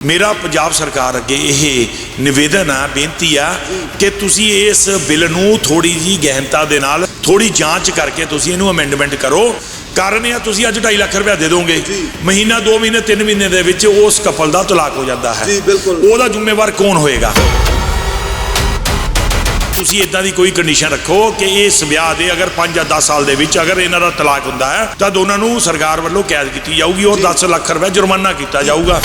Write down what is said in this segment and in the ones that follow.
ਮੇਰਾ ਪੰਜਾਬ ਸਰਕਾਰ ਅੱਗੇ ਇਹ ਨਿਵੇਦਨ ਆ ਬੇਨਤੀ ਆ ਕਿ ਤੁਸੀਂ ਇਸ ਬਿੱਲ ਨੂੰ ਥੋੜੀ ਜੀ ਗਹਿਨਤਾ ਦੇ ਨਾਲ ਥੋੜੀ ਜਾਂਚ ਕਰਕੇ ਤੁਸੀਂ ਇਹਨੂੰ ਅਮੈਂਡਮੈਂਟ ਕਰੋ। ਕਾਰਨ ਇਹ ਆ ਤੁਸੀਂ ਅੱਜ 2.5 ਲੱਖ ਰੁਪਇਆ ਦੇ ਦੋਗੇ। ਮਹੀਨਾ 2 ਮਹੀਨੇ 3 ਮਹੀਨੇ ਦੇ ਵਿੱਚ ਉਸ ਕਪਲ ਦਾ ਤਲਾਕ ਹੋ ਜਾਂਦਾ ਹੈ। ਜੀ, ਬਿਲਕੁਲ। ਉਹਦਾ ਜ਼ਿੰਮੇਵਾਰ ਕੌਣ ਹੋਏਗਾ? ਤੁਸੀਂ ਇਦਾਂ ਦੀ ਕੋਈ ਕੰਡੀਸ਼ਨ ਰੱਖੋ ਕਿ ਇਸ ਵਿਆਹ ਦੇ ਅਗਰ 5 ਜਾਂ 10 ਸਾਲ ਦੇ ਵਿੱਚ ਅਗਰ ਇਹਨਾਂ ਦਾ ਤਲਾਕ ਹੁੰਦਾ ਹੈ ਤਾਂ ਦੋਨਾਂ ਨੂੰ ਸਰਕਾਰ ਵੱਲੋਂ ਕੈਦ ਕੀਤੀ ਜਾਊਗੀ ਔਰ 10 ਲੱਖ ਰੁਪਏ ਜੁਰਮਾਨਾ ਕੀਤਾ ਜਾਊਗਾ।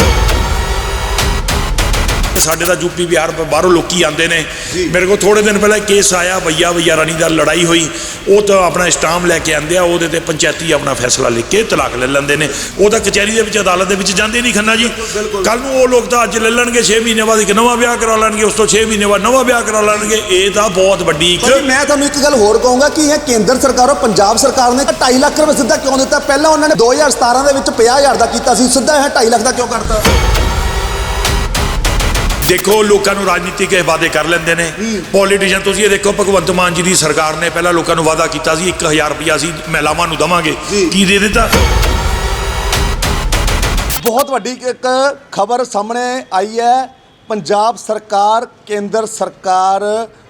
ਸਾਡੇ ਦਾ ਯੂਪੀ ਬਿਹਾਰ ਬਾਹਰੋਂ ਲੋਕੀ ਆਉਂਦੇ ਨੇ। ਮੇਰੇ ਕੋਲ ਥੋੜੇ ਦਿਨ ਪਹਿਲਾਂ ਕੇਸ ਆਇਆ, ਭਈਆ ਭਈਆ ਰਾਣੀ ਦਾ ਲੜਾਈ ਹੋਈ। ਉਹ ਤਾਂ ਆਪਣਾ ਸਟਾਮ ਲੈ ਕੇ ਆਂਦੇ ਆ, ਉਹਦੇ ਤੇ ਪੰਚਾਇਤੀ ਆਪਣਾ ਫੈਸਲਾ ਲਿਖ ਕੇ ਤਲਾਕ ਲੈ ਲੈਂਦੇ ਨੇ। ਉਹ ਤਾਂ ਕਚਹਿਰੀ ਦੇ ਵਿੱਚ, ਅਦਾਲਤ ਦੇ ਵਿੱਚ ਜਾਂਦੇ ਨਹੀਂ ਖੰਨਾ ਜੀ। ਕੱਲ ਨੂੰ ਉਹ ਲੋਕ ਤਾਂ ਅੱਜ ਲੈ ਲੈਣਗੇ 6 ਮਹੀਨੇ ਬਾਅਦ ਇੱਕ ਨਵਾਂ ਵਿਆਹ ਕਰਾ ਲੈਣਗੇ, ਉਸ ਤੋਂ 6 ਮਹੀਨੇ ਬਾਅਦ ਨਵਾਂ ਵਿਆਹ ਕਰਾ ਲੈਣਗੇ। ਇਹ ਤਾਂ ਬਹੁਤ ਵੱਡੀ ਇੱਕ ਮੈਂ ਤੁਹਾਨੂੰ ਇੱਕ ਗੱਲ ਹੋਰ ਕਹੂੰਗਾ ਕਿ ਇਹ ਕੇਂਦਰ ਸਰਕਾਰ ਔਰ ਪੰਜਾਬ ਸਰਕਾਰ ਨੇ 2.5 ਲੱਖ ਰੁਪਏ ਸਿੱਧਾ ਕਿਉਂ ਦਿੱਤਾ? ਪਹਿਲਾਂ ਉਹਨਾਂ ਨੇ 2017 ਦੇ ਵਿੱਚ 50000 ਦਾ ਕੀਤਾ ਸੀ, ਸਿੱਧਾ ਇਹ 2.5 ਲੱਖ ਦਾ ਕਿਉਂ ਕਰਤਾ? ਦੇਖੋ ਲੋਕਾਂ ਨੂੰ ਰਾਜਨੀਤਿਕ ਇਹ ਵਾਅਦੇ ਕਰ ਲੈਂਦੇ ਨੇ। ਪੋਲੀਟੀਸ਼ੀਅਨ ਤੁਸੀਂ ਇਹ ਦੇਖੋ ਭਗਵੰਤ ਮਾਨ ਜੀ ਦੀ ਸਰਕਾਰ ਨੇ ਪਹਿਲਾਂ ਲੋਕਾਂ ਨੂੰ ਵਾਅਦਾ ਕੀਤਾ ਸੀ 1000 ਰੁਪਇਆ ਅਸੀਂ ਮਹਿਲਾਵਾਂ ਨੂੰ ਦਵਾਂਗੇ। ਕੀ ਦੇ ਦਿੱਤਾ? ਬਹੁਤ ਵੱਡੀ ਇੱਕ ਖਬਰ ਸਾਹਮਣੇ ਆਈ ਹੈ। ਪੰਜਾਬ ਸਰਕਾਰ ਕੇਂਦਰ ਸਰਕਾਰ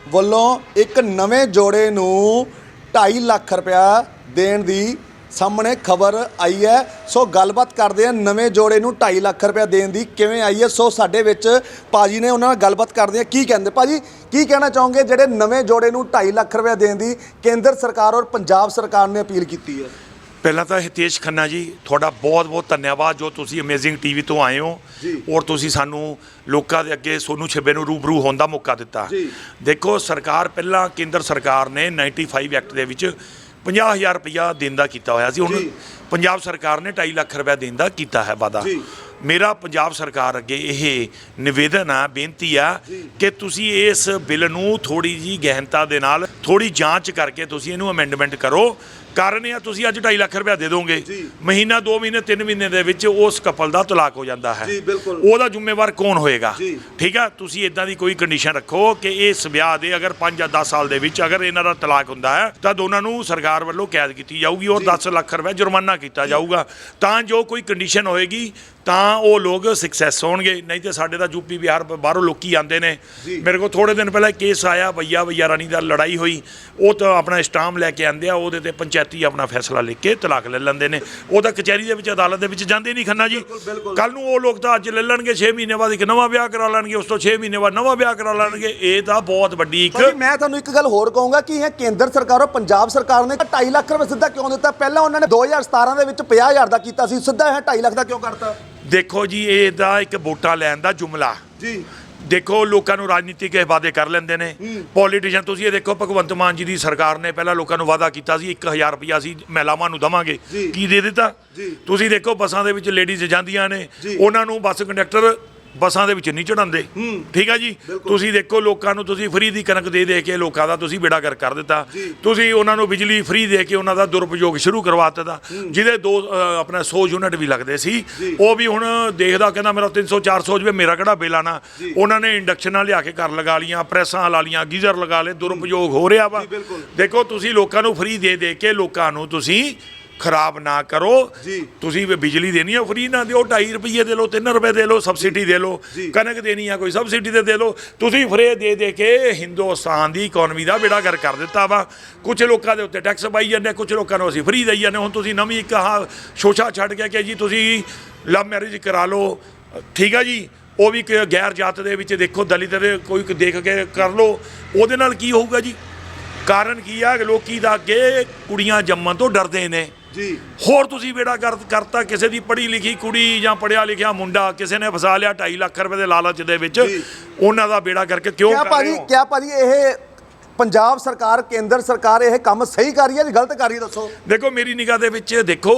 ਵੱਲੋਂ ਇੱਕ ਨਵੇਂ ਜੋੜੇ ਨੂੰ 2.5 ਲੱਖ ਰੁਪਇਆ ਦੇਣ ਦੀ ਸਾਹਮਣੇ ਖਬਰ ਆਈ ਹੈ। ਸੋ ਗੱਲਬਾਤ ਕਰਦੇ ਆ ਨਵੇਂ ਜੋੜੇ ਨੂੰ 2.5 ਲੱਖ ਰੁਪਇਆ ਦੇਣ ਦੀ ਕਿਵੇਂ ਆਈ ਹੈ। ਸੋ ਸਾਡੇ ਵਿੱਚ ਪਾਜੀ ਨੇ ਉਹਨਾਂ ਨਾਲ ਗੱਲਬਾਤ ਕਰਦੇ ਆ ਕੀ ਕਹਿੰਦੇ? ਪਾਜੀ ਕੀ ਕਹਿਣਾ ਚਾਹੋਗੇ? ਜਿਹੜੇ ਨਵੇਂ ਜੋੜੇ ਨੂੰ 2.5 ਲੱਖ ਰੁਪਇਆ ਦੇਣ ਦੀ ਕੇਂਦਰ ਸਰਕਾਰ ਔਰ ਪੰਜਾਬ ਸਰਕਾਰ ਨੇ ਅਪੀਲ ਕੀਤੀ ਹੈ? ਪਹਿਲਾਂ ਤਾਂ ਹਿਤੇਸ਼ ਖੰਨਾ ਜੀ ਤੁਹਾਡਾ ਬਹੁਤ ਬਹੁਤ ਧੰਨਵਾਦ। ਜੋ ਤੁਸੀਂ ਅਮੇਜ਼ਿੰਗ ਟੀਵੀ ਤੋਂ ਆਏ ਹੋ। ਔਰ ਤੁਸੀਂ ਸਾਨੂੰ ਲੋਕਾਂ ਦੇ ਅੱਗੇ ਸੋਨੂੰ ਛਿੱਬੇ ਨੂੰ ਰੂਬਰੂ ਹੋਣ ਦਾ ਮੌਕਾ ਦਿੱਤਾ। ਦੇਖੋ ਸਰਕਾਰ ਪਹਿਲਾਂ ਕੇਂਦਰ ਸਰਕਾਰ ਨੇ 95 ਐਕਟ ਦੇ ਵਿੱਚ 50000 ਰੁਪਇਆ ਦੇਣ ਦਾ ਕੀਤਾ ਹੋਇਆ ਸੀ ਹੁਣ ਜੀ। ਪੰਜਾਬ ਸਰਕਾਰ ਨੇ 2.5 ਲੱਖ ਰੁਪਇਆ ਦੇਣ ਦਾ ਕੀਤਾ ਹੈ ਵਾਦਾ ਜੀ। ਮੇਰਾ ਪੰਜਾਬ ਸਰਕਾਰ ਅੱਗੇ ਇਹ ਨਿਵੇਦਨ ਆ ਬੇਨਤੀ ਆ ਕਿ ਤੁਸੀਂ ਇਸ ਬਿੱਲ ਨੂੰ ਥੋੜੀ ਜੀ ਗਹਿਨਤਾ ਦੇ ਨਾਲ ਥੋੜੀ ਜਾਂਚ ਕਰਕੇ ਤੁਸੀਂ ਇਹਨੂੰ ਅਮੈਂਡਮੈਂਟ ਕਰੋ ਕਾਰਨ ਇਹ ਆ ਤੁਸੀਂ ਅੱਜ 2.5 ਲੱਖ ਰੁਪਇਆ ਦੇ ਦੋਗੇ। ਮਹੀਨਾ 2 ਮਹੀਨੇ 3 ਮਹੀਨੇ ਦੇ ਵਿੱਚ ਉਸ ਕਪਲ ਦਾ ਤਲਾਕ ਹੋ ਜਾਂਦਾ ਹੈ। ਉਹਦਾ ਜ਼ਿੰਮੇਵਾਰ ਕੌਣ ਹੋਏਗਾ। ਠੀਕ ਆ? ਤੁਸੀਂ ਇਦਾਂ ਦੀ ਕੋਈ ਕੰਡੀਸ਼ਨ ਰੱਖੋ ਕਿ ਇਸ ਵਿਆਹ ਦੇ ਅਗਰ 5 ਜਾਂ 10 ਸਾਲ ਦੇ ਵਿੱਚ ਅਗਰ ਇਹਨਾਂ ਦਾ ਤਲਾਕ ਹੁੰਦਾ ਹੈ ਤਾਂ ਦੋਨਾਂ ਨੂੰ ਸਰਕਾਰ ਵੱਲੋਂ ਕੈਦ ਕੀਤੀ ਜਾਊਗੀ ਔਰ 10 ਲੱਖ ਰੁਪਏ ਜੁਰਮਾਨਾ ਕੀਤਾ ਜਾਊਗਾ। ਤਾਂ ਜੋ ਕੋਈ ਕੰਡੀਸ਼ਨ ਹੋਏਗੀ ਤਾਂ ਉਹ ਲੋਕ ਸਕਸੈਸ ਹੋਣਗੇ। ਨਹੀਂ ਤੇ ਸਾਡੇ ਦਾ ਯੂਪੀ ਬਿਹਾਰ ਬਾਹਰੋਂ ਲੋਕੀ ਆਉਂਦੇ ਨੇ। ਮੇਰੇ ਕੋਲ ਥੋੜੇ ਦਿਨ ਪਹਿਲਾਂ ਕੇਸ ਆਇਆ ਭਈਆ ਭਈਆ ਰਾਣੀ ਦਾ ਲੜਾਈ ਹੋਈ। ਉਹ ਤਾਂ ਆਪਣਾ ਸਟਾਮ ਲੈ ਕੇ ਆਂਦੇ ਆ ਉਹਦੇ ਤੇ ਪੰਚਾਇਤੀ ਆਪਣਾ ਫੈਸਲਾ ਲਿਖ ਕੇ ਤਲਾਕ ਲੈ ਲੈਂਦੇ ਨੇ। ਉਹ ਤਾਂ ਕਚਹਿਰੀ ਦੇ ਵਿੱਚ ਅਦਾਲਤ ਦੇ ਵਿੱਚ ਜਾਂਦੇ ਨਹੀਂ ਖੰਨਾ ਜੀ। ਕੱਲ ਨੂੰ ਉਹ ਲੋਕ ਤਾਂ ਅੱਜ ਲੈ ਲੈਣਗੇ 6 ਮਹੀਨੇ ਬਾਅਦ ਇੱਕ ਨਵਾਂ ਵਿਆਹ ਕਰਾ ਲੈਣਗੇ ਉਸ ਤੋਂ 6 ਮਹੀਨੇ ਬਾਅਦ ਨਵਾਂ ਵਿਆਹ ਕਰਾ ਲੈਣਗੇ। ਇਹ ਤਾਂ ਬਹੁਤ ਵੱਡੀ ਇੱਕ ਭਾਜੀ ਮੈਂ ਤੁਹਾਨੂੰ ਇੱਕ ਗੱਲ ਹੋਰ ਕਹੂੰਗਾ ਕਿ ਇਹ ਕੇਂਦਰ ਸਰਕਾਰ ਔਰ ਪੰਜਾਬ ਸਰਕਾਰ ਨੇ 2.5 ਲੱਖ ਰੁਪਏ ਸਿੱਧਾ ਕਿਉਂ ਦਿੱਤਾ? ਪਹਿਲਾਂ ਉਹਨਾਂ ਨੇ 2017 ਦੇ ਵਿੱਚ 50000 ਦਾ ਕੀਤਾ ਸੀ ਸਿੱਧਾ ਇਹ 2.5 ਲੱਖ ਦਾ ਕਿਉਂ ਕਰਤਾ? ਦੇਖੋ ਜੀ ਇਹ ਦਾ ਇੱਕ ਵੋਟਾਂ ਲੈਣ ਦਾ ਜੁਮਲਾ। ਜੀ। ਦੇਖੋ ਲੋਕਾਂ ਨੂੰ ਰਾਜਨੀਤਿਕ ਵਾਅਦੇ ਕਰ ਲੈਂਦੇ ਨੇ। ਪੋਲੀਟੀਸ਼ੀਅਨ ਤੁਸੀਂ ਇਹ ਦੇਖੋ ਭਗਵੰਤ ਮਾਨ ਜੀ ਦੀ ਸਰਕਾਰ ਨੇ ਪਹਿਲਾਂ ਲੋਕਾਂ ਨੂੰ ਵਾਅਦਾ ਕੀਤਾ ਸੀ 1000 ਰੁਪਇਆ ਅਸੀਂ ਮਹਿਲਾਵਾਂ ਨੂੰ ਦਵਾਂਗੇ। ਕੀ ਦੇ ਦਿੱਤਾ। ਤੁਸੀਂ ਦੇਖੋ ਬੱਸਾਂ ਦੇ ਵਿੱਚ ਲੇਡੀਜ਼ ਜਾਂਦੀਆਂ ਨੇ। ਉਹਨਾਂ ਨੂੰ ਬੱਸ ਕੰਡਕਟਰ ਬੱਸਾਂ ਦੇ ਵਿੱਚ ਨਹੀਂ ਚੜਾਉਂਦੇ ਠੀਕ ਆ ਜੀ। ਤੁਸੀਂ ਦੇਖੋ ਲੋਕਾਂ ਨੂੰ ਤੁਸੀਂ ਫ੍ਰੀ ਦੀ ਕਣਕ ਦੇ ਦੇ ਕੇ ਲੋਕਾਂ ਦਾ ਤੁਸੀਂ ਬੇੜਾ ਕਰ ਕਰ ਦਿੱਤਾ। ਤੁਸੀਂ ਉਹਨਾਂ ਨੂੰ ਬਿਜਲੀ ਫ੍ਰੀ ਦੇ ਕੇ ਉਹਨਾਂ ਦਾ ਦੁਰਉਪਯੋਗ ਸ਼ੁਰੂ ਕਰਵਾ ਦਿੱਤਾ ਜਿਹਦੇ ਦੋ ਆਪਣਾ 100 ਯੂਨਿਟ ਵੀ ਲੱਗਦੇ ਸੀ। ਉਹ ਵੀ ਹੁਣ ਦੇਖਦਾ ਕਹਿੰਦਾ ਮੇਰਾ 300 400 ਜਵੇ ਮੇਰਾ ਕਿਹੜਾ ਬਿੱਲ ਆਣਾ। ਉਹਨਾਂ ਨੇ ਇੰਡਕਸ਼ਨਾਂ ਲਿਆ ਕੇ ਘਰ ਲਗਾ ਲੀਆਂ ਪ੍ਰੈਸਾਂ ਲਾ ਲੀਆਂ ਗੀਜ਼ਰ ਲਗਾ ਲਏ ਦੁਰਉਪਯੋਗ ਹੋ ਰਿਹਾ ਵਾ। ਦੇਖੋ ਤੁਸੀਂ ਲੋਕਾਂ ਨੂੰ ਫ੍ਰੀ ਦੇ ਦੇ ਕੇ ਲੋਕਾਂ ਨੂੰ ਤੁਸੀਂ ਖਰਾਬ ਨਾ ਕਰੋ। ਤੁਸੀਂ ਵੀ ਬਿਜਲੀ ਦੇਣੀ ਆ ਫ੍ਰੀ ਨਾ ਦਿਓ 2.5 ਰੁਪਏ ਦੇ ਲਓ 3 ਰੁਪਏ ਦੇ ਲਓ ਸਬਸਿਡੀ ਦੇ ਲਓ। ਕਣਕ ਦੇਣੀ ਆ ਕੋਈ ਸਬਸਿਡੀ ਤੇ ਦੇ ਲਓ। ਤੁਸੀਂ ਫਰੇ ਦੇ ਦੇ ਕੇ ਹਿੰਦੁਸਤਾਨ ਦੀ ਇਕਨੋਮੀ ਦਾ ਬੇੜਾ ਕਰ ਕਰ ਦਿੱਤਾ ਵਾ। ਕੁਝ ਲੋਕਾਂ ਦੇ ਉੱਤੇ ਟੈਕਸ ਪਾਈ ਜਾਂਦੇ ਕੁਝ ਲੋਕਾਂ ਨੂੰ ਅਸੀਂ ਫ੍ਰੀ ਦੇਈ ਜਾਂਦੇ ਹੁਣ ਤੁਸੀਂ ਨਵੀਂ ਇੱਕ ਆਹ ਸ਼ੋਸ਼ਾ ਛੱਡ ਕੇ ਕਿ ਜੀ ਤੁਸੀਂ ਲਵ ਮੈਰਿਜ ਕਰਾ ਲਓ। ਠੀਕ ਆ ਜੀ? ਉਹ ਵੀ ਕਿ ਗੈਰ ਜਾਤ ਦੇ ਵਿੱਚ ਦੇਖੋ ਦਲਿਤ ਦੇ ਕੋਈ ਦੇਖ ਕੇ ਕਰ ਲਓ। ਉਹਦੇ ਨਾਲ ਕੀ ਹੋਊਗਾ ਜੀ? ਕਾਰਨ ਕੀ ਆ? ਕਿ ਲੋਕੀ ਦਾ ਅੱਗੇ ਕੁੜੀਆਂ ਜੰਮਣ ਤੋਂ ਡਰਦੇ ਨੇ। ਜੀ। ਹੋਰ ਤੁਸੀਂ ਬੇੜਾ ਕਰ ਕਰਤਾ ਕਿਸੇ ਦੀ ਪੜ੍ਹੀ ਲਿਖੀ ਕੁੜੀ ਜਾਂ ਪੜਿਆ ਲਿਖਿਆ ਮੁੰਡਾ ਕਿਸੇ ਨੇ ਫਸਾ ਲਿਆ 2.5 ਲੱਖ ਰੁਪਏ ਦੇ ਲਾਲਚ ਦੇ ਵਿੱਚ। ਉਹਨਾਂ ਦਾ ਬੇੜਾ ਕਰਕੇ ਕਿਉਂ ਕਿਆ ਕਰ ਰਹੇ ਭਾਜੀ ਹੋ? ਕਿਆ ਭਾਜੀ ਇਹ ਪੰਜਾਬ ਸਰਕਾਰ ਕੇਂਦਰ ਸਰਕਾਰ ਇਹ ਕੰਮ ਸਹੀ ਕਰ ਰਹੀ ਹੈ ਜਾਂ ਗਲਤ ਕਰ ਰਹੀ ਹੈ ਦੱਸੋ? ਦੇਖੋ ਮੇਰੀ ਨਿਗਾਹ ਦੇ ਵਿੱਚ ਦੇਖੋ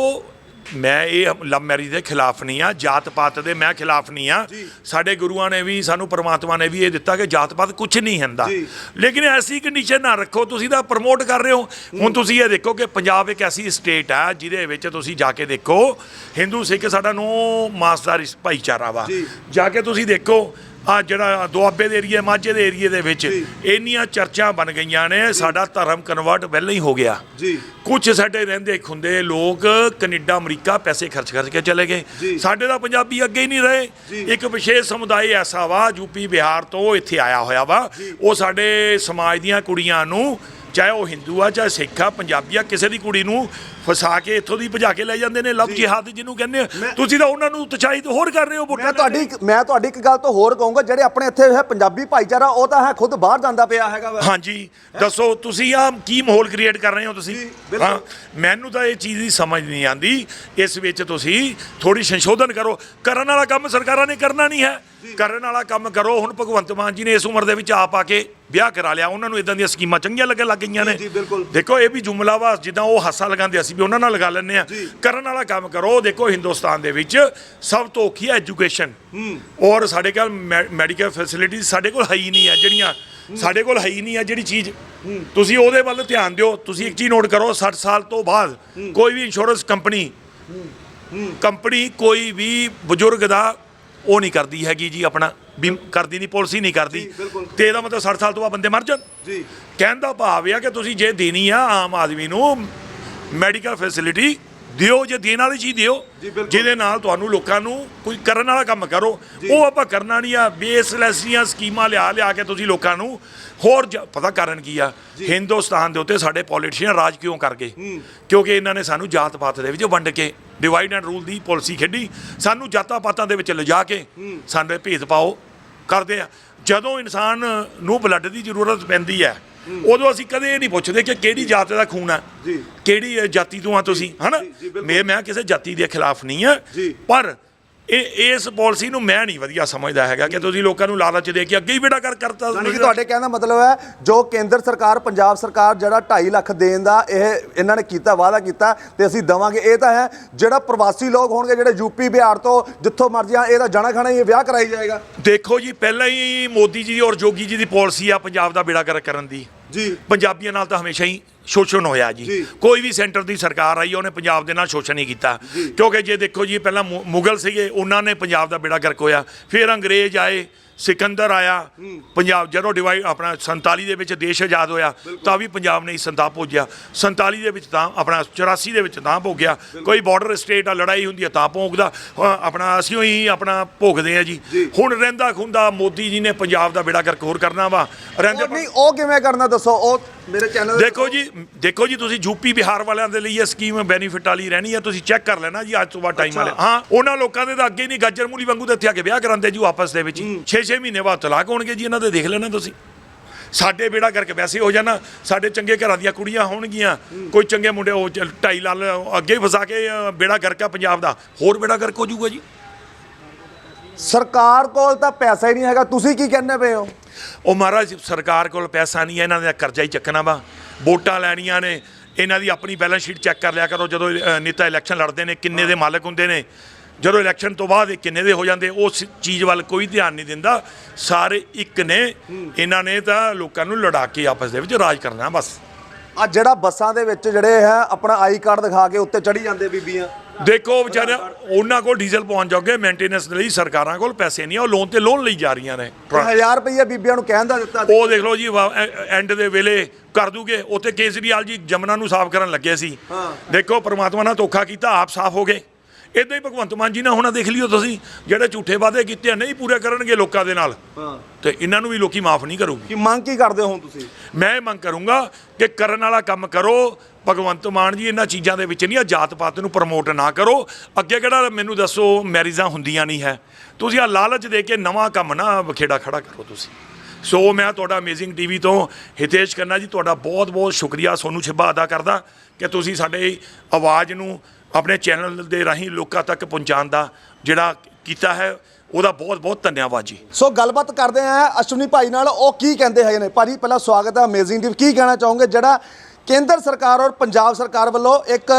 ਮੈਂ ਇਹ ਲਵ ਮੈਰਿਜ ਦੇ ਖਿਲਾਫ ਨਹੀਂ ਆ ਜਾਤ ਪਾਤ ਦੇ ਮੈਂ ਖਿਲਾਫ ਨਹੀਂ ਆ। ਸਾਡੇ ਗੁਰੂਆਂ ਨੇ ਵੀ ਸਾਨੂੰ ਪਰਮਾਤਮਾ ਨੇ ਵੀ ਇਹ ਦਿੱਤਾ ਕਿ ਜਾਤ ਪਾਤ ਕੁਝ ਨਹੀਂ ਹੁੰਦਾ। ਲੇਕਿਨ ਐਸੀ ਕੰਡੀਸ਼ਨ ਨਾ ਰੱਖੋ ਤੁਸੀਂ ਤਾਂ ਪ੍ਰਮੋਟ ਕਰ ਰਹੇ ਹੋ ਹੁਣ ਤੁਸੀਂ ਇਹ ਦੇਖੋ ਕਿ ਪੰਜਾਬ ਇੱਕ ਐਸੀ ਸਟੇਟ ਆ ਜਿਹਦੇ ਵਿੱਚ ਤੁਸੀਂ ਜਾ ਕੇ ਦੇਖੋ ਹਿੰਦੂ ਸਿੱਖ ਸਾਡਾ ਨੋ ਮਾਸਦਾਰ ਭਾਈਚਾਰਾ ਵਾ। ਜਾ ਕੇ ਤੁਸੀਂ ਦੇਖੋ ਆ ਜਿਹੜਾ ਦੁਆਬੇ ਦੇ ਏਰੀਏ ਮਾਝੇ ਦੇ ਏਰੀਏ ਦੇ ਵਿੱਚ। ਇੰਨੀਆਂ ਚਰਚਾਂ ਬਣ ਗਈਆਂ ਨੇ ਸਾਡਾ ਧਰਮ ਕਨਵਰਟ ਪਹਿਲਾਂ ਹੀ ਹੋ ਗਿਆ ਜੀ ਕੁਝ ਸਾਡੇ ਰਹਿੰਦੇ ਖੁੰਦੇ ਲੋਕ ਕੈਨੇਡਾ ਅਮਰੀਕਾ ਪੈਸੇ ਖਰਚ ਕਰਕੇ ਚਲੇ ਜੀ। ਗਏ ਸਾਡੇ ਤਾਂ ਪੰਜਾਬੀ ਅੱਗੇ ਹੀ ਨਹੀਂ ਰਹੇ। ਇੱਕ ਵਿਸ਼ੇਸ਼ ਸਮੁਦਾਇ ਐਸਾ ਵਾ ਯੂਪੀ ਬਿਹਾਰ ਤੋਂ ਇੱਥੇ ਆਇਆ ਹੋਇਆ ਵਾ ਉਹ ਸਾਡੇ ਸਮਾਜ ਦੀਆਂ ਕੁੜੀਆਂ ਨੂੰ ਚਾਹੇ ਉਹ ਹਿੰਦੂ ਆ ਚਾਹੇ ਸਿੱਖ ਆ ਪੰਜਾਬੀ ਆ ਕਿਸੇ ਦੀ ਕੁੜੀ ਨੂੰ ਫਸਾ ਕੇ ਇੱਥੋਂ ਦੀ ਭਜਾ ਕੇ ਲੈ ਜਾਂਦੇ ਨੇ ਲਵ ਜਿਹਾਦ ਜਿਹਨੂੰ ਕਹਿੰਦੇ ਆ। ਤੁਸੀਂ ਤਾਂ ਉਹਨਾਂ ਨੂੰ ਉਤਸ਼ਾਹਿਤ ਹੋਰ ਕਰ ਰਹੇ ਹੋ ਵੋਟਾਂ ਮੈਂ ਤੁਹਾਡੀ ਮੈਂ ਤੁਹਾਡੀ ਇੱਕ ਗੱਲ ਤੋਂ ਹੋਰ ਕਹੂੰਗਾ ਜਿਹੜੇ ਆਪਣੇ ਇੱਥੇ ਹੈ ਪੰਜਾਬੀ ਭਾਈਚਾਰਾ ਉਹ ਤਾਂ ਹੈ ਖੁਦ ਬਾਹਰ ਜਾਂਦਾ ਪਿਆ ਹੈਗਾ ਵਾ। ਹਾਂਜੀ। ਦੱਸੋ ਤੁਸੀਂ ਆ ਕੀ ਮਾਹੌਲ ਕ੍ਰੀਏਟ ਕਰ ਰਹੇ ਹੋ ਤੁਸੀਂ? ਬਿਲਕੁਲ। ਹਾਂ ਮੈਨੂੰ ਤਾਂ ਇਹ ਚੀਜ਼ ਦੀ ਸਮਝ ਨਹੀਂ ਆਂਦੀ ਇਸ ਵਿੱਚ ਤੁਸੀਂ ਥੋੜੀ ਸੰਸ਼ੋਧਨ ਕਰੋ। ਕਰਨ ਵਾਲਾ ਕੰਮ ਸਰਕਾਰਾਂ ਨੇ ਕਰਨਾ ਨਹੀਂ ਹੈ। ਕਰਨ ਵਾਲਾ ਕੰਮ ਕਰੋ। ਹੁਣ ਭਗਵੰਤ ਮਾਨ ਜੀ ਨੇ ਇਸ ਉਮਰ ਦੇ ਵਿੱਚ ਆਪ ਆ ਕੇ ਵਿਆਹ ਕਰਾ ਲਿਆ ਉਹਨਾਂ ਨੂੰ ਇਦਾਂ ਦੀਆਂ ਸਕੀਮਾਂ ਚੰਗੀਆਂ ਲੱਗਣ ਲੱਗ ਗਈਆਂ ਨੇ। ਜੀ, ਬਿਲਕੁਲ। ਦੇਖੋ ਇਹ ਵੀ ਜੁਮਲਾ ਵਾ ਜਿੱਦਾਂ ਉਹ ਹਾਸਾ ਲਗਾਉਂਦੇ ਅਸੀਂ ਵੀ ਉਹਨਾਂ ਨਾਲ ਲਗਾ ਲੈਂਦੇ ਆ। ਜੀ। ਕਰਨ ਵਾਲਾ ਕੰਮ ਕਰੋ ਦੇਖੋ ਹਿੰਦੁਸਤਾਨ ਦੇ ਵਿੱਚ ਸਭ ਤੋਂ ਔਖੀ ਹੈ ਐਜੂਕੇਸ਼ਨ। ਔਰ ਸਾਡੇ ਕੋਲ ਮੈਡੀਕਲ ਫੈਸਿਲਿਟੀਜ਼ ਸਾਡੇ ਕੋਲ ਹੈ ਹੀ ਨਹੀਂ ਹੈ ਜਿਹੜੀਆਂ ਸਾਡੇ ਕੋਲ ਹੈ ਹੀ ਨਹੀਂ ਹੈ ਜਿਹੜੀ ਚੀਜ਼ ਤੁਸੀਂ ਉਹਦੇ ਵੱਲ ਧਿਆਨ ਦਿਓ ਤੁਸੀਂ ਇੱਕ ਚੀਜ਼ ਨੋਟ ਕਰੋ 60 ਸਾਲ ਤੋਂ ਬਾਅਦ ਕੋਈ ਵੀ ਇੰਸ਼ੋਰੈਂਸ ਕੰਪਨੀ ਕੰਪਨੀ ਕੋਈ ਵੀ ਬਜ਼ੁਰਗ ਦਾ ਉਹ ਨਹੀਂ ਕਰਦੀ ਹੈਗੀ ਜੀ ਆਪਣਾ ਵੀ ਕਰਦੀ ਨਹੀਂ ਪਾਲਿਸੀ ਨਹੀਂ ਕਰਦੀ। ਤੇ ਇਹਦਾ ਮਤਲਬ 60 ਸਾਲ ਤੋਂ ਬਾਅਦ ਬੰਦੇ ਮਰ ਜਾਣ। ਜੀ। ਕਹਿਣ ਦਾ ਭਾਵ ਇਹ ਆ ਕਿ ਤੁਸੀਂ ਜੇ ਦੇਣੀ ਆ ਆਮ ਆਦਮੀ ਨੂੰ ਮੈਡੀਕਲ ਫੈਸਿਲਿਟੀ ਦਿਓ ਜੇ ਦੇਣ ਵਾਲੀ ਚੀਜ਼ ਦਿਓ। ਜਿਹਦੇ ਨਾਲ ਤੁਹਾਨੂੰ ਲੋਕਾਂ ਨੂੰ ਕੋਈ ਕਰਨ ਵਾਲਾ ਕੰਮ ਕਰੋ। ਉਹ ਆਪਾਂ ਕਰਨਾ ਨਹੀਂ ਆ ਬੇਸਲੈਸ ਦੀਆਂ ਸਕੀਮਾਂ ਲਿਆ ਲਿਆ ਕੇ ਤੁਸੀਂ ਲੋਕਾਂ ਨੂੰ ਹੋਰ ਪਤਾ ਕਾਰਨ ਕੀ ਆ? ਹਿੰਦੁਸਤਾਨ ਦੇ ਉੱਤੇ ਸਾਡੇ ਪੋਲੀਟੀਸ਼ੀਅਨ ਰਾਜ ਕਿਉਂ ਕਰ ਗਏ? ਕਿਉਂਕਿ ਇਹਨਾਂ ਨੇ ਸਾਨੂੰ ਜਾਤ ਪਾਤ ਦੇ ਵਿੱਚ ਵੰਡ ਕੇ ਡਿਵਾਈਡ ਐਂਡ ਰੂਲ ਦੀ ਪਾਲਿਸੀ ਖੇਡੀ। ਸਾਨੂੰ ਜਾਤਾਂ ਪਾਤਾਂ ਦੇ ਵਿੱਚ ਲਿਜਾ ਕੇ ਸਾਡੇ ਭੇਦ ਪਾਓ ਕਰਦੇ ਆ। ਜਦੋਂ ਇਨਸਾਨ ਨੂੰ ਬਲੱਡ ਦੀ ਜ਼ਰੂਰਤ ਪੈਂਦੀ ਹੈ ਉਦੋਂ ਅਸੀਂ ਕਦੇ ਇਹ ਨਹੀਂ ਪੁੱਛਦੇ ਕਿ ਕਿਹੜੀ ਜਾਤ ਦਾ ਖੂਨ ਹੈ? ਜੀ। ਕਿਹੜੀ ਜਾਤੀ ਤੋਂ ਆ ਤੁਸੀਂ? ਹਨਾ। ਮੈਂ ਮੈਂ ਕਿਸੇ ਜਾਤੀ ਦੇ ਖਿਲਾਫ ਨਹੀਂ ਆ। ਪਰ ਇਹ ਇਸ ਪਾਲਿਸੀ ਨੂੰ ਮੈਂ ਨਹੀਂ ਵਧੀਆ ਸਮਝਦਾ ਹੈਗਾ ਕਿ ਤੁਸੀਂ ਲੋਕਾਂ ਨੂੰ ਲਾਲਚ ਦੇ ਕੇ ਅੱਗੇ ਹੀ ਬੇੜਾ ਕਰ ਕਰਤਾ ਕਿ ਤੁਹਾਡੇ ਕਹਿਣ ਦਾ ਮਤਲਬ ਹੈ ਜੋ ਕੇਂਦਰ ਸਰਕਾਰ ਪੰਜਾਬ ਸਰਕਾਰ ਜਿਹੜਾ 2.5 ਲੱਖ ਦੇਣ ਦਾ ਇਹ ਇਹਨਾਂ ਨੇ ਕੀਤਾ ਵਾਅਦਾ ਕੀਤਾ ਤੇ ਅਸੀਂ ਦਵਾਂਗੇ। ਇਹ ਤਾਂ ਹੈ ਜਿਹੜਾ ਪ੍ਰਵਾਸੀ ਲੋਕ ਹੋਣਗੇ ਜਿਹੜੇ ਯੂਪੀ ਬਿਹਾਰ ਤੋਂ ਜਿੱਥੋਂ ਮਰਜ਼ੀ ਆ ਇਹਦਾ ਜਣਾ ਖਾਣਾ ਹੀ ਵਿਆਹ ਕਰਾਈ ਜਾਏਗਾ। ਦੇਖੋ ਜੀ ਪਹਿਲਾਂ ਹੀ ਮੋਦੀ ਜੀ ਦੀ ਔਰ ਜੋਗੀ ਜੀ ਦੀ ਪਾਲਿਸੀ ਆ ਪੰਜਾਬ ਦਾ ਬੇੜਾ ਕਰ ਕਰਨ ਦੀ। ਜੀ ਪੰਜਾਬੀਆਂ ਨਾਲ ਤਾਂ ਹਮੇਸ਼ਾ ਹੀ ਸ਼ੋਸ਼ਣ ਹੋਇਆ ਜੀ। ਕੋਈ ਵੀ ਸੈਂਟਰ ਦੀ ਸਰਕਾਰ ਆਈ ਉਹਨੇ ਪੰਜਾਬ ਦੇ ਨਾਲ ਸ਼ੋਸ਼ਣ ਨਹੀਂ ਕੀਤਾ। ਕਿਉਂਕਿ ਜੇ ਦੇਖੋ ਜੀ ਪਹਿਲਾਂ ਮੁਗਲ ਸੀਗੇ ਉਹਨਾਂ ਨੇ ਪੰਜਾਬ ਦਾ ਬੇੜਾ ਗਰਕ ਹੋਇਆ ਫਿਰ ਅੰਗਰੇਜ਼ ਆਏ ਸਿਕੰਦਰ ਆਇਆ। ਪੰਜਾਬ ਜਦੋਂ ਡਿਵਾਈਡ ਆਪਣਾ 47 ਦੇ ਵਿੱਚ ਦੇਸ਼ ਆਜ਼ਾਦ ਹੋਇਆ ਤਾਂ ਵੀ ਪੰਜਾਬ ਨੇ ਹੀ ਸੰਤਾਪ ਭੋਗਿਆ। 47 ਦੇ ਵਿੱਚ ਤਾਂ ਆਪਣਾ 84 ਦੇ ਵਿੱਚ ਤਾਂ ਭੋਗਿਆ। ਕੋਈ ਬਾਰਡਰ ਸਟੇਟ ਆ ਲੜਾਈ ਹੁੰਦੀ ਹੈ ਤਾਂ ਭੋਗਦਾ। ਆਪਣਾ ਅਸੀਂ ਹੀ ਆਪਣਾ ਭੋਗਦੇ ਆ ਜੀ। ਹੁਣ ਰਹਿੰਦਾ ਖੁੰਦਾ ਮੋਦੀ ਜੀ ਨੇ ਪੰਜਾਬ ਦਾ ਬੇੜਾ ਗਰਕ ਹੋਰ ਕਰਨਾ ਵਾ। ਰਹਿੰਦੇ ਨਹੀਂ ਉਹ ਕਿਵੇਂ ਕਰਨਾ ਦੱਸੋ? ਉਹ ਮੇਰੇ ਚੈਨਲ ਦੇਖੋ ਜੀ ਦੇਖੋ ਜੀ ਤੁਸੀਂ ਯੂਪੀ ਬਿਹਾਰ ਵਾਲਿਆਂ ਦੇ ਲਈ ਇਹ ਸਕੀਮ ਬੈਨੀਫਿਟ ਵਾਲੀ ਰਹਿਣੀ ਹੈ ਤੁਸੀਂ ਚੈੱਕ ਕਰ ਲੈਣਾ ਜੀ ਅੱਜ ਤੋਂ ਬਾਅਦ ਟਾਈਮ ਵਾਲੇ। ਹਾਂ ਉਹਨਾਂ ਲੋਕਾਂ ਦੇ ਤਾਂ ਅੱਗੇ ਨਹੀਂ ਗੱਜਰ ਮੂਲੀ ਵਾਂਗੂ ਤੇ ਇੱਥੇ ਆ ਕੇ ਵਿਆਹ ਕਰਾਉਂਦੇ ਜੀ ਆਪਸ ਦੇ ਵਿੱਚ। 6-6 ਮਹੀਨੇ ਬਾਅਦ ਤਲਾਕ ਹੋਣਗੇ ਜੀ ਇਹਨਾਂ ਦੇ ਦੇਖ ਲੈਣਾ ਤੁਸੀਂ। ਸਾਡੇ ਬੇੜਾ ਕਰਕੇ ਵੈਸੇ ਹੋ ਜਾਣਾ ਸਾਡੇ ਚੰਗੇ ਘਰਾਂ ਦੀਆਂ ਕੁੜੀਆਂ ਹੋਣਗੀਆਂ। ਕੋਈ ਚੰਗੇ ਮੁੰਡੇ ਉਹ ਢਾਈ ਲਾਲ ਅੱਗੇ ਹੀ ਫਸਾ ਕੇ ਬੇੜਾ ਗਰਕਾ ਪੰਜਾਬ ਦਾ। ਹੋਰ ਬੇੜਾ ਗਰਕ ਹੋ ਜਾਊਗਾ ਜੀ। ਸਰਕਾਰ ਕੋਲ ਤਾਂ ਪੈਸਾ ਹੀ ਨਹੀਂ ਹੈਗਾ ਤੁਸੀਂ ਕੀ ਕਹਿੰਦੇ ਪਏ ਹੋ? ਉਹ ਮਹਾਰਾਜ, ਸਰਕਾਰ ਕੋਲ ਪੈਸਾ ਨਹੀਂ ਹੈ, ਇਹਨਾਂ ਦਾ ਕਰਜ਼ਾ ਹੀ ਚੱਕਣਾ ਵਾ। ਵੋਟਾਂ ਲੈਣੀਆਂ ਨੇ, ਇਹਨਾਂ ਦੀ ਆਪਣੀ ਬੈਲੈਂਸ ਸ਼ੀਟ ਚੈੱਕ ਕਰ ਲਿਆ ਕਰੋ, ਜਦੋਂ ਨੇਤਾ ਇਲੈਕਸ਼ਨ ਲੜਦੇ ਨੇ, ਕਿੰਨੇ ਦੇ ਮਾਲਕ ਹੁੰਦੇ ਨੇ। ਜਦੋਂ ਇਲੈਕਸ਼ਨ ਤੋਂ ਬਾਅਦ ਇਹ ਕਿੰਨੇ ਦੇ ਹੋ ਜਾਂਦੇ, ਉਸ ਚੀਜ਼ ਵੱਲ ਕੋਈ ਧਿਆਨ ਨਹੀਂ ਦਿੰਦਾ। ਸਾਰੇ ਇੱਕ ਨੇ, ਇਹਨਾਂ ਨੇ ਤਾਂ ਲੋਕਾਂ ਨੂੰ ਲੜਾ ਕੇ ਆਪਸ ਦੇ ਵਿੱਚ ਰਾਜ ਕਰਨਾ ਬਸ। ਆ ਜਿਹੜਾ ਬੱਸਾਂ ਦੇ ਵਿੱਚ ਜਿਹੜੇ ਹੈ, ਆਪਣਾ ਆਈ ਕਾਰਡ ਦਿਖਾ ਕੇ ਉੱਤੇ ਚੜੀ ਜਾਂਦੇ ਬੀਬੀਆਂ। ਦੇਖੋ ਵਿਚਾਰੇ ਉਹਨਾਂ ਕੋਲ ਡੀਜ਼ਲ ਪਹੁੰਚ ਜਾਓਗੇ ਮੇਨਟੇਨੈਂਸ ਲਈ ਸਰਕਾਰਾਂ ਕੋਲ ਪੈਸੇ ਨਹੀਂ ਆ ਉਹ ਲੋਨ ਤੇ ਲੋਨ ਲਈ ਜਾ ਰਹੀਆਂ ਨੇ। 1000 ਰੁਪਏ ਬੀਬੀਆਂ ਨੂੰ ਕਹਿਣ ਦਾ ਦਿੱਤਾ ਉਹ ਦੇਖ ਲਓ ਜੀ ਐਂਡ ਦੇ ਵੇਲੇ ਕਰ ਦੂਗੇ ਉੱਥੇ ਕੇਜਰੀਵਾਲ ਜੀ ਜਮਨਾ ਨੂੰ ਸਾਫ਼ ਕਰਨ ਲੱਗੇ ਸੀ। ਦੇਖੋ ਪ੍ਰਮਾਤਮਾ ਨਾਲ ਧੋਖਾ ਕੀਤਾ ਆਪ ਸਾਫ਼ ਹੋ ਗਏ। ਇਦਾਂ ਹੀ ਭਗਵੰਤ ਮਾਨ ਜੀ ਨੇ ਹੁਣ ਦੇਖ ਲਿਓ ਤੁਸੀਂ ਜਿਹੜੇ ਝੂਠੇ ਵਾਅਦੇ ਕੀਤੇ ਆ ਨਹੀਂ ਪੂਰੇ ਕਰਨਗੇ ਲੋਕਾਂ ਦੇ ਨਾਲ। ਹਾਂ। ਤੇ ਇਹਨਾਂ ਨੂੰ ਵੀ ਲੋਕੀ ਮਾਫ ਨਹੀਂ ਕਰੂਗੇ। ਕੀ ਮੰਗ ਕੀ ਕਰਦੇ ਹੋ ਤੁਸੀਂ? ਮੈਂ ਇਹ ਮੰਗ ਕਰੂੰਗਾ ਕਿ ਕਰਨ ਵਾਲਾ ਕੰਮ ਕਰੋ ਭਗਵੰਤ ਮਾਨ ਜੀ ਇਹਨਾਂ ਚੀਜ਼ਾਂ ਦੇ ਵਿੱਚ ਨਹੀਂ ਆ ਜਾਤ ਪਾਤ ਨੂੰ ਪ੍ਰਮੋਟ ਨਾ ਕਰੋ। ਅੱਗੇ ਕਿਹੜਾ ਮੈਨੂੰ ਦੱਸੋ ਮੈਰਿਜਾਂ ਹੁੰਦੀਆਂ ਨਹੀਂ ਹੈ। ਤੁਸੀਂ ਆ ਲਾਲਚ ਦੇ ਕੇ ਨਵਾਂ ਕੰਮ ਨਾ ਵਖੇੜਾ ਖੜਾ ਕਰੋ ਤੁਸੀਂ। ਸੋ ਮੈਂ ਤੁਹਾਡਾ ਅਮੇਜ਼ਿੰਗ ਟੀਵੀ ਤੋਂ ਹਿਤੇਸ਼ ਕਰਨਾ ਜੀ ਤੁਹਾਡਾ ਬਹੁਤ ਬਹੁਤ ਸ਼ੁਕਰੀਆ ਸੋਨੂੰ ਛਿੱਬਾ ਅਦਾ ਕਰਦਾ ਕਿ ਤੁਸੀਂ ਸਾਡੇ ਆਵਾਜ਼ ਨੂੰ ਆਪਣੇ ਚੈਨਲ ਦੇ ਰਾਹੀਂ ਲੋਕਾਂ ਤੱਕ ਪਹੁੰਚਾਉਣ ਦਾ ਜਿਹੜਾ ਕੀਤਾ ਹੈ ਉਹਦਾ ਬਹੁਤ ਬਹੁਤ ਧੰਨਵਾਦ ਜੀ। ਸੋ ਗੱਲਬਾਤ ਕਰਦੇ ਆ ਅਸ਼ਵਨੀ ਭਾਈ ਨਾਲ ਉਹ ਕੀ ਕਹਿੰਦੇ ਹੈਗੇ ਨੇ? ਭਾਜੀ ਪਹਿਲਾਂ ਸਵਾਗਤ ਹੈ ਅਮੇਜ਼ਿੰਗ ਟੀਵੀ ਕੀ ਕਹਿਣਾ ਚਾਹੋਗੇ? ਜਿਹੜਾ ਕੇਂਦਰ ਸਰਕਾਰ ਔਰ ਪੰਜਾਬ ਸਰਕਾਰ ਵੱਲੋਂ ਇੱਕ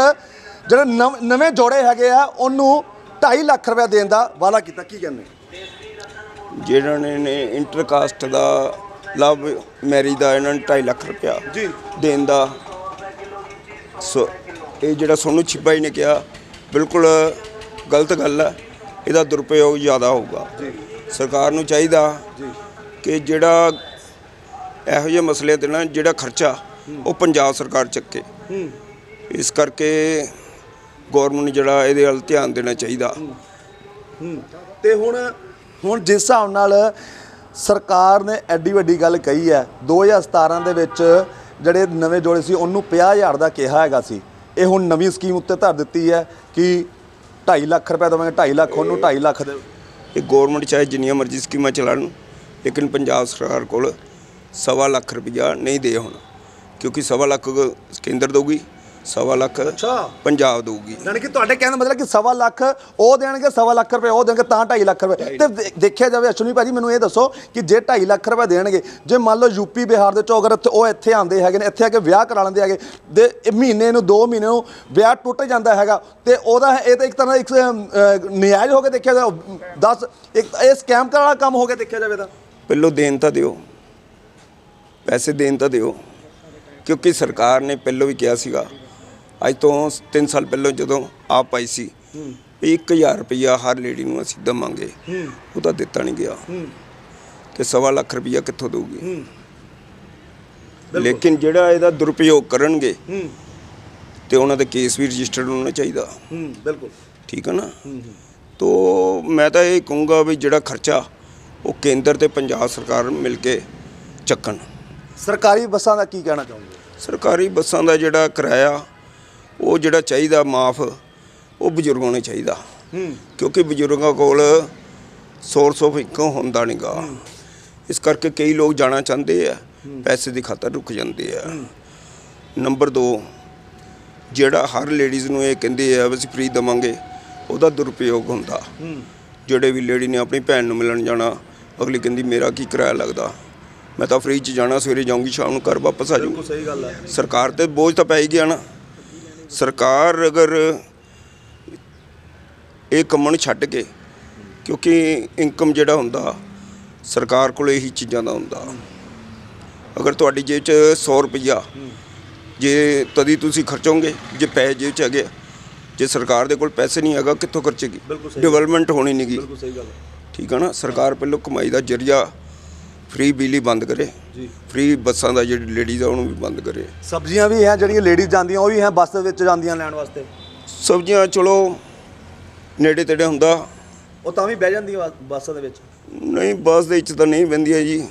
ਜਿਹੜੇ ਨਵ- ਨਵੇਂ ਜੋੜੇ ਹੈਗੇ ਆ ਉਹਨੂੰ 2.5 ਲੱਖ ਰੁਪਏ ਦੇਣ ਦਾ ਵਾਅਦਾ ਕੀਤਾ। ਕੀ ਕਹਿੰਦੇ? ਜਿਹੜਾ ਨੇ ਨੇ ਇੰਟਰਕਾਸਟ ਦਾ ਲਵ ਮੈਰਿਜ ਦਾ ਇਹਨਾਂ ਨੇ 2.5 ਲੱਖ ਰੁਪਇਆ ਜੀ। ਦੇਣ ਦਾ ਸੋ ਇਹ ਜਿਹੜਾ ਸੋਨੂੰ ਛਿੱਬਾ ਜੀ ਨੇ ਕਿਹਾ ਬਿਲਕੁਲ ਗਲਤ ਗੱਲ ਹੈ ਇਹਦਾ ਦੁਰਪਯੋਗ ਜ਼ਿਆਦਾ ਹੋਊਗਾ। ਸਰਕਾਰ ਨੂੰ ਚਾਹੀਦਾ ਕਿ ਜਿਹੜਾ ਇਹੋ ਜਿਹੇ ਮਸਲੇ ਤੇ ਨਾ ਜਿਹੜਾ ਖਰਚਾ ਉਹ ਪੰਜਾਬ ਸਰਕਾਰ ਚੱਕੇ। ਇਸ ਕਰਕੇ ਗੌਰਮੈਂਟ ਨੂੰ ਜਿਹੜਾ ਇਹਦੇ ਵੱਲ ਧਿਆਨ ਦੇਣਾ ਚਾਹੀਦਾ। ਤੇ ਹੁਣ ਹੁਣ ਜਿਸ ਹਿਸਾਬ ਨਾਲ ਸਰਕਾਰ ਨੇ ਐਡੀ ਵੱਡੀ ਗੱਲ ਕਹੀ ਹੈ 2017 ਦੇ ਵਿੱਚ ਜਿਹੜੇ ਨਵੇਂ ਜੋੜੇ ਸੀ ਉਹਨੂੰ 50000 ਦਾ ਕਿਹਾ ਹੈਗਾ ਸੀ। ਇਹ ਹੁਣ ਨਵੀਂ ਸਕੀਮ ਉੱਤੇ ਧਰ ਦਿੱਤੀ ਹੈ ਕਿ 2.5 ਲੱਖ ਰੁਪਏ ਦੇਵਾਂਗੇ 2.5 ਲੱਖ ਉਹਨੂੰ 2.5 ਲੱਖ ਦੇ ਇਹ ਗੌਰਮੈਂਟ ਚਾਹੇ ਜਿੰਨੀਆਂ ਮਰਜ਼ੀ ਸਕੀਮਾਂ ਚਲਾਉਣ, ਲੇਕਿਨ ਪੰਜਾਬ ਸਰਕਾਰ ਕੋਲ ਸਵਾ ਲੱਖ ਰੁਪਇਆ ਨਹੀਂ ਦੇ ਹੁਣ, ਕਿਉਂਕਿ ਸਵਾ ਲੱਖ ਕੇਂਦਰ ਦੇਊਗੀ। ਸਵਾ ਲੱਖ ਅੱਛਾ। ਪੰਜਾਬ ਦਊਗੀ। ਯਾਨੀ ਕਿ ਤੁਹਾਡੇ ਕਹਿਣ ਦਾ ਮਤਲਬ ਕਿ ਸਵਾ ਲੱਖ ਉਹ ਦੇਣਗੇ ਸਵਾ ਲੱਖ ਰੁਪਏ ਉਹ ਦੇਣਗੇ ਤਾਂ 2.5 ਲੱਖ ਰੁਪਏ। ਤੇ ਦੇ- ਦੇਖਿਆ ਜਾਵੇ ਅਸ਼ਵਨੀ ਭਾਜੀ ਮੈਨੂੰ ਇਹ ਦੱਸੋ ਕਿ ਜੇ 2.5 ਲੱਖ ਰੁਪਏ ਦੇਣਗੇ ਜੇ ਮੰਨ ਲਓ ਯੂਪੀ ਬਿਹਾਰ ਦੇ ਚੋਂ ਅਗਰ ਇੱਥੇ- ਉਹ ਇੱਥੇ ਆਉਂਦੇ ਹੈਗੇ ਨੇ ਇੱਥੇ ਆ ਕੇ ਵਿਆਹ ਕਰਾ ਲੈਂਦੇ ਹੈਗੇ ਦੇ ਇਹ ਮਹੀਨੇ ਨੂੰ 2 ਮਹੀਨੇ ਨੂੰ ਵਿਆਹ ਟੁੱਟ ਜਾਂਦਾ ਹੈਗਾ ਤੇ ਉਹਦਾ ਇਹ ਤਾਂ ਇੱਕ ਤਰ੍ਹਾਂ ਦਾ ਇੱਕ ਅਹ, ਨਿਆਜ਼ ਹੋ ਕੇ ਦੇਖਿਆ ਜਾਵੇ 10 ਇੱਕ ਇਹ ਸਕੈਮ ਕਰਨ ਵਾਲਾ ਕੰਮ ਹੋ ਕੇ ਦੇਖਿਆ ਜਾਵੇ ਤਾਂ। ਪਹਿਲੋਂ ਦੇਣ ਤਾਂ ਦਿਓ। ਪੈਸੇ ਦੇਣ ਤਾਂ ਦਿਓ। ਕਿਉਂਕਿ ਸਰਕਾਰ ਨੇ ਪਹਿਲੋਂ ਵੀ ਕਿਹਾ ਸੀਗਾ ਅੱਜ ਤੋਂ 3 ਸਾਲ ਪਹਿਲਾਂ ਜਦੋਂ ਆਪ ਆਈ ਸੀ ਵੀ 1000 ਰੁਪਇਆ ਹਰ ਲੇਡੀ ਨੂੰ ਅਸੀਂ ਦੇਵਾਂਗੇ। ਉਹ ਤਾਂ ਦਿੱਤਾ ਨਹੀਂ ਗਿਆ। ਤੇ ਸਵਾ ਲੱਖ ਰੁਪਇਆ ਕਿੱਥੋਂ ਦਊਗੀ? ਲੇਕਿਨ ਜਿਹੜਾ ਇਹਦਾ ਦੁਰਉਪਯੋਗ ਕਰਨਗੇ ਤੇ ਉਹਨਾਂ ਦੇ ਕੇਸ ਵੀ ਰਜਿਸਟਰਡ ਹੋਣਾ ਚਾਹੀਦਾ। ਹੂੰ ਬਿਲਕੁਲ। ਠੀਕ ਹੈ ਨਾ ਤੋ ਮੈਂ ਤਾਂ ਇਹ ਕਹੂੰਗਾ ਵੀ ਜਿਹੜਾ ਖਰਚਾ ਉਹ ਕੇਂਦਰ ਤੇ ਪੰਜਾਬ ਸਰਕਾਰ ਮਿਲ ਕੇ ਚੱਕਣ। ਸਰਕਾਰੀ ਬੱਸਾਂ ਦਾ ਕੀ ਕਹਿਣਾ ਚਾਹੁੰਦੇ ਸਰਕਾਰੀ ਬੱਸਾਂ ਦਾ ਜਿਹੜਾ ਕਿਰਾਇਆ ਉਹ ਜਿਹੜਾ ਚਾਹੀਦਾ ਮਾਫ ਉਹ ਬਜ਼ੁਰਗਾਂ ਨੂੰ ਚਾਹੀਦਾ। ਕਿਉਂਕਿ ਬਜ਼ੁਰਗਾਂ ਕੋਲ ਸੋਰਸ ਆਫ ਇਨਕਮ ਹੁੰਦਾ ਨਹੀਂਗਾ ਇਸ ਕਰਕੇ ਕਈ ਲੋਕ ਜਾਣਾ ਚਾਹੁੰਦੇ ਆ ਪੈਸੇ ਦੀ ਖਾਤਰ ਰੁਕ ਜਾਂਦੇ ਆ। ਨੰਬਰ 2 ਜਿਹੜਾ ਹਰ ਲੇਡੀਜ਼ ਨੂੰ ਇਹ ਕਹਿੰਦੇ ਆ ਵੀ ਅਸੀਂ ਫ੍ਰੀ ਦਵਾਂਗੇ ਉਹਦਾ ਦੁਰਉਪਯੋਗ ਹੁੰਦਾ। ਜਿਹੜੇ ਵੀ ਲੇਡੀ ਨੇ ਆਪਣੀ ਭੈਣ ਨੂੰ ਮਿਲਣ ਜਾਣਾ ਅਗਲੀ ਕਹਿੰਦੀ ਮੇਰਾ ਕੀ ਕਿਰਾਇਆ ਲੱਗਦਾ? ਮੈਂ ਤਾਂ ਫ੍ਰੀ ਚ ਜਾਣਾ ਸਵੇਰੇ ਜਾਊਂਗੀ ਸ਼ਾਮ ਨੂੰ ਘਰ ਵਾਪਸ ਆ ਜਾਊਂਗੀ। ਸਹੀ ਗੱਲ ਹੈ ਸਰਕਾਰ ਤੇ ਬੋਝ ਤਾਂ ਪੈ ਹੀ ਗਿਆ ਨਾ। ਸਰਕਾਰ ਅਗਰ ਇਹ ਕੰਮਾਂ ਨੂੰ ਛੱਡ ਕੇ ਕਿਉਂਕਿ ਇਨਕਮ ਜਿਹੜਾ ਹੁੰਦਾ ਸਰਕਾਰ ਕੋਲ ਇਹੀ ਚੀਜ਼ਾਂ ਦਾ ਹੁੰਦਾ। ਅਗਰ ਤੁਹਾਡੀ ਜੇਬ 'ਚ 100 ਰੁਪਈਆ ਜੇ ਤਦੀ ਤੁਸੀਂ ਖਰਚੋਗੇ ਜੇ ਪੈਸੇ ਜੇਬ 'ਚ ਹੈਗੇ ਜੇ ਸਰਕਾਰ ਦੇ ਕੋਲ ਪੈਸੇ ਨਹੀਂ ਹੈਗਾ ਕਿੱਥੋਂ ਖਰਚੇਗੀ। ਡਿਵੈਲਪਮੈਂਟ ਹੋਣੀ ਨਹੀਂਗੀ ਬਿਲਕੁਲ ਸਹੀ ਗੱਲ। ਹੈ ਠੀਕ ਹੈ ਨਾ? ਸਰਕਾਰ ਪਹਿਲਾਂ ਕਮਾਈ ਦਾ ਜਰੀਆ ਫ੍ਰੀ ਬਿਜਲੀ ਬੰਦ ਕਰੇ। ਜੀ। ਫ੍ਰੀ ਬੱਸਾਂ ਦਾ ਜਿਹੜੀ ਲੇਡੀਜ਼ ਆ ਉਹਨੂੰ ਵੀ ਬੰਦ ਕਰੇ। ਸਬਜ਼ੀਆਂ ਵੀ ਹੈ ਜਿਹੜੀਆਂ ਲੇਡੀਜ਼ ਜਾਂਦੀਆਂ ਉਹ ਵੀ ਹੈ ਬੱਸ ਦੇ ਵਿੱਚ ਜਾਂਦੀਆਂ ਲੈਣ ਵਾਸਤੇ? ਸਬਜ਼ੀਆਂ ਚਲੋ ਨੇੜੇ ਤੇੜੇ ਹੁੰਦਾ। ਉਹ ਤਾਂ ਵੀ ਬਹਿ ਜਾਂਦੀਆਂ ਬੱਸ- ਬੱਸਾਂ ਦੇ ਵਿੱਚ? ਨਹੀਂ ਬੱਸ ਦੇ ਵਿੱਚ ਤਾਂ ਨਹੀਂ ਬੰਦੀਆਂ ਜੀ।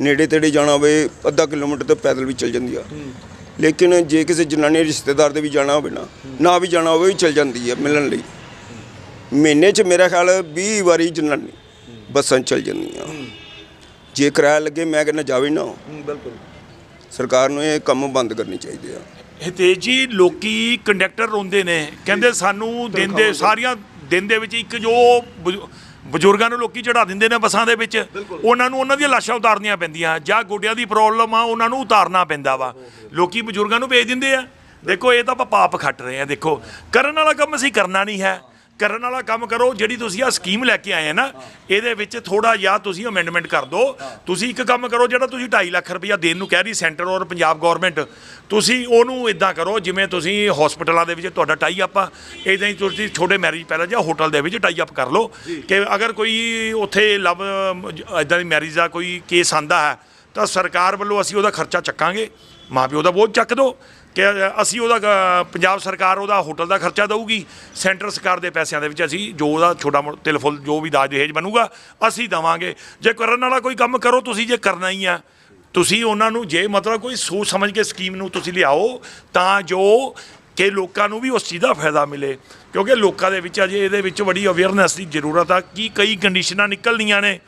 ਨੇੜੇ ਤੇੜੇ ਜਾਣਾ ਹੋਵੇ ਅੱਧਾ ਕਿਲੋਮੀਟਰ ਤੇ ਪੈਦਲ ਵੀ ਚੱਲ ਜਾਂਦੀ ਆ। ਲੇਕਿਨ ਜੇ ਕਿਸੇ ਜਨਾਨੀ ਰਿਸ਼ਤੇਦਾਰ ਦੇ ਵੀ ਜਾਣਾ ਹੋਵੇ ਨਾ ਨਾ ਵੀ ਜਾਣਾ ਹੋਵੇ ਵੀ ਚੱਲ ਜਾਂਦੀ ਹੈ ਮਿਲਣ ਲਈ। ਮਹੀਨੇ 'ਚ ਮੇਰਾ ਖਿਆਲ 20 ਵਾਰੀ ਜਨਾਨੀ ਬੱਸਾਂ 'ਚ ਚੱਲ ਜਾਂਦੀਆਂ। ਜੇ ਕਿਰਾਇਆ ਲੱਗੇ ਮੈਂ ਕਹਿੰਦਾ ਜਾਵੇ ਨਾ। ਬਿਲਕੁਲ। ਸਰਕਾਰ ਨੂੰ ਇਹ ਕੰਮ ਬੰਦ ਕਰਨੇ ਚਾਹੀਦੇ ਆ। ਹਿਤੇਸ਼ ਜੀ ਲੋਕੀ ਕੰਡਕਟਰ ਰੋਂਦੇ ਨੇ। ਕਹਿੰਦੇ ਸਾਨੂੰ ਦਿਨ ਦੇ ਸਾਰੀਆਂ ਦਿਨ ਦੇ ਵਿੱਚ ਇੱਕ ਜੋ ਬਜ਼ੁ- ਬਜ਼ੁਰਗਾਂ ਨੂੰ ਲੋਕੀ ਚੜਾ ਦਿੰਦੇ ਨੇ ਬੱਸਾਂ ਦੇ ਵਿੱਚ ਉਹਨਾਂ ਨੂੰ ਉਹਨਾਂ ਦੀਆਂ ਲਾਸ਼ਾਂ ਉਤਾਰਨੀਆਂ ਪੈਂਦੀਆਂ। ਜਾਂ ਗੋਡਿਆਂ ਦੀ ਪ੍ਰੋਬਲਮ ਆ ਉਹਨਾਂ ਨੂੰ ਉਤਾਰਨਾ ਪੈਂਦਾ ਵਾ। ਲੋਕੀ ਬਜ਼ੁਰਗਾਂ ਨੂੰ ਭੇਜ ਦਿੰਦੇ ਆ। ਦੇਖੋ ਇਹ ਤਾਂ ਆਪਾਂ ਪਾਪ ਖੱਟ ਰਹੇ ਆ ਦੇਖੋ। ਕਰਨ ਵਾਲਾ ਕੰਮ ਅਸੀਂ ਕਰਨਾ ਨਹੀਂ ਹੈ। ਕਰਨ ਵਾਲਾ ਕੰਮ ਕਰੋ ਜਿਹੜੀ ਤੁਸੀਂ ਆ ਸਕੀਮ ਲੈ ਕੇ ਆਏ ਆ ਨਾ ਇਹਦੇ ਵਿੱਚ ਥੋੜਾ ਜਿਹਾ ਤੁਸੀਂ ਅਮੈਂਡਮੈਂਟ ਕਰ ਦਿਓ। ਤੁਸੀਂ ਇੱਕ ਕੰਮ ਕਰੋ ਜਿਹੜਾ ਤੁਸੀਂ 2.5 ਲੱਖ ਰੁਪਇਆ ਦੇਣ ਨੂੰ ਕਹਿ ਰਹੀ ਸੈਂਟਰ ਔਰ ਪੰਜਾਬ ਗਵਰਨਮੈਂਟ ਤੁਸੀਂ ਉਹਨੂੰ ਇਦਾਂ ਕਰੋ ਜਿਵੇਂ ਤੁਸੀਂ ਹਸਪੀਟਲਾਂ ਦੇ ਵਿੱਚ ਤੁਹਾਡਾ ਟਾਈ ਅਪ ਆ ਇਦਾਂ ਹੀ ਤੁਸੀਂ ਛੋਟੇ ਮੈਰਿਜ ਪੈਲੇਸ ਜਾਂ ਹੋਟਲ ਦੇ ਵਿੱਚ ਟਾਈ ਅਪ ਕਰ ਲਓ। ਕਿ ਅਗਰ ਕੋਈ ਉੱਥੇ ਲਵ ਇਦਾਂ ਦੀ ਮੈਰਿਜ ਦਾ ਕੋਈ ਕੇਸ ਆਂਦਾ ਹੈ ਤਾਂ ਸਰਕਾਰ ਵੱਲੋਂ ਅਸੀਂ ਉਹਦਾ ਖਰਚਾ ਚੱਕਾਂਗੇ ਮਾਂ ਪਿਓ ਦਾ ਬੋਝ ਚੱਕ ਦਿਓ। ਕਿ ਅਸੀਂ ਉਹਦਾ ਪੰਜਾਬ ਸਰਕਾਰ ਉਹਦਾ ਹੋਟਲ ਦਾ ਖਰਚਾ ਦੇਊਗੀ, ਸੈਂਟਰ ਸਰਕਾਰ ਦੇ ਪੈਸਿਆਂ ਦੇ ਵਿੱਚ ਅਸੀਂ ਜੋ ਉਹਦਾ ਛੋਟਾ ਮੋਟਾ ਤਿਲਫੁਲ ਜੋ ਵੀ ਦਾਜ ਦਹੇਜ ਬਣੂਗਾ, ਅਸੀਂ ਦਵਾਂਗੇ। ਜੇ ਕਰਨ ਵਾਲਾ ਕੋਈ ਕੰਮ ਕਰੋ, ਤੁਸੀਂ ਜੇ ਕਰਨਾ ਹੀ ਆ, ਤੁਸੀਂ ਉਹਨਾਂ ਨੂੰ ਜੇ ਮਤਲਬ ਕੋਈ ਸੋਚ ਸਮਝ ਕੇ ਸਕੀਮ ਨੂੰ ਤੁਸੀਂ ਲਿਆਓ, ਤਾਂ ਜੋ ਕਿ ਲੋਕਾਂ ਨੂੰ ਵੀ ਉਸ ਚੀਜ਼ ਦਾ ਫਾਇਦਾ ਮਿਲੇ। ਕਿਉਂਕਿ ਲੋਕਾਂ ਦੇ ਵਿੱਚ ਅਜੇ ਇਹਦੇ ਵਿੱਚ ਬੜੀ ਅਵੇਅਰਨੈਸ ਦੀ ਜ਼ਰੂਰਤ ਆ, ਕਿ ਕਈ ਕੰਡੀਸ਼ਨਾਂ ਨਿਕਲਦੀਆਂ ਨੇ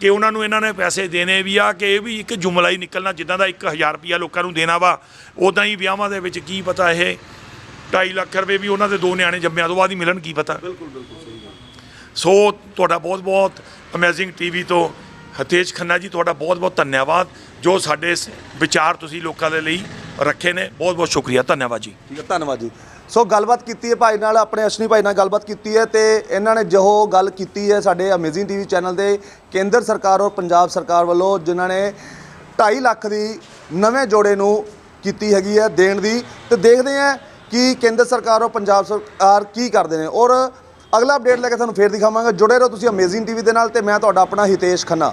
ਕਿ ਉਹਨਾਂ ਨੂੰ ਇਹਨਾਂ ਨੇ ਪੈਸੇ ਦੇਣੇ ਵੀ ਆ ਕਿ ਇਹ ਵੀ ਇੱਕ ਜੁਮਲਾ ਹੀ ਨਿਕਲਣਾ ਜਿੱਦਾਂ ਦਾ 1000 ਰੁਪਿਆ ਲੋਕਾਂ ਨੂੰ ਦੇਣਾ ਵਾ ਉਦਾਂ ਹੀ ਵਿਆਹਾਂ ਦੇ ਵਿੱਚ ਕੀ ਪਤਾ ਇਹ 2.5 ਲੱਖ ਰੁਪਏ ਵੀ ਉਹਨਾਂ ਦੇ ਦੋ ਨਿਆਣੇ ਜੰਮਿਆਂ ਤੋਂ ਬਾਅਦ ਹੀ ਮਿਲਣ ਕੀ ਪਤਾ? ਬਿਲਕੁਲ ਬਿਲਕੁਲ ਸਹੀ ਸੋ ਤੁਹਾਡਾ ਬਹੁਤ ਬਹੁਤ ਅਮੇਜ਼ਿੰਗ ਟੀਵੀ ਤੋਂ ਹਤੇਸ਼ ਖੰਨਾ ਜੀ ਤੁਹਾਡਾ ਬਹੁਤ ਬਹੁਤ ਧੰਨਵਾਦ। ਜੋ ਸਾਡੇ ਵਿਚਾਰ ਤੁਸੀਂ ਲੋਕਾਂ ਦੇ ਲਈ ਰੱਖੇ ਨੇ, ਬਹੁਤ ਬਹੁਤ ਸ਼ੁਕਰੀਆ, ਧੰਨਵਾਦ ਜੀ। ਠੀਕ ਹੈ, ਧੰਨਵਾਦ ਜੀ। ਸੋ ਗੱਲਬਾਤ ਕੀਤੀ ਹੈ ਭਾਈ ਨਾਲ, ਆਪਣੇ ਅਸ਼ਨੀ ਭਾਈ ਨਾਲ ਗੱਲਬਾਤ ਕੀਤੀ ਹੈ ਤੇ ਇਹਨਾਂ ਨੇ ਜੋ ਗੱਲ ਕੀਤੀ ਹੈ ਸਾਡੇ ਅਮੇਜ਼ਿੰਗ ਟੀਵੀ ਚੈਨਲ ਦੇ ਕੇਂਦਰ ਸਰਕਾਰ ਔਰ ਪੰਜਾਬ ਸਰਕਾਰ ਵੱਲੋਂ, ਜਿਨ੍ਹਾਂ ਨੇ 2.5 ਲੱਖ ਦੀ ਨਵੇਂ ਜੋੜੇ ਨੂੰ ਕੀਤੀ ਹੈਗੀ ਹੈ ਦੇਣ ਦੀ ਤੇ ਦੇਖਦੇ ਹਾਂ ਕਿ ਕੇਂਦਰ ਸਰਕਾਰ ਔਰ ਪੰਜਾਬ ਸਰਕਾਰ ਕੀ ਕਰਦੇ ਨੇ। ਔਰ ਅਗਲਾ ਅਪਡੇਟ ਲੈ ਕੇ ਤੁਹਾਨੂੰ ਫੇਰ ਦਿਖਾਵਾਂਗਾ। ਜੁੜੇ ਰਹੋ ਤੁਸੀਂ ਅਮੇਜ਼ਿੰਗ ਟੀਵੀ ਦੇ ਨਾਲ ਤੇ ਮੈਂ ਤੁਹਾਡਾ ਆਪਣਾ ਹਿਤੇਸ਼ ਖੰਨਾ।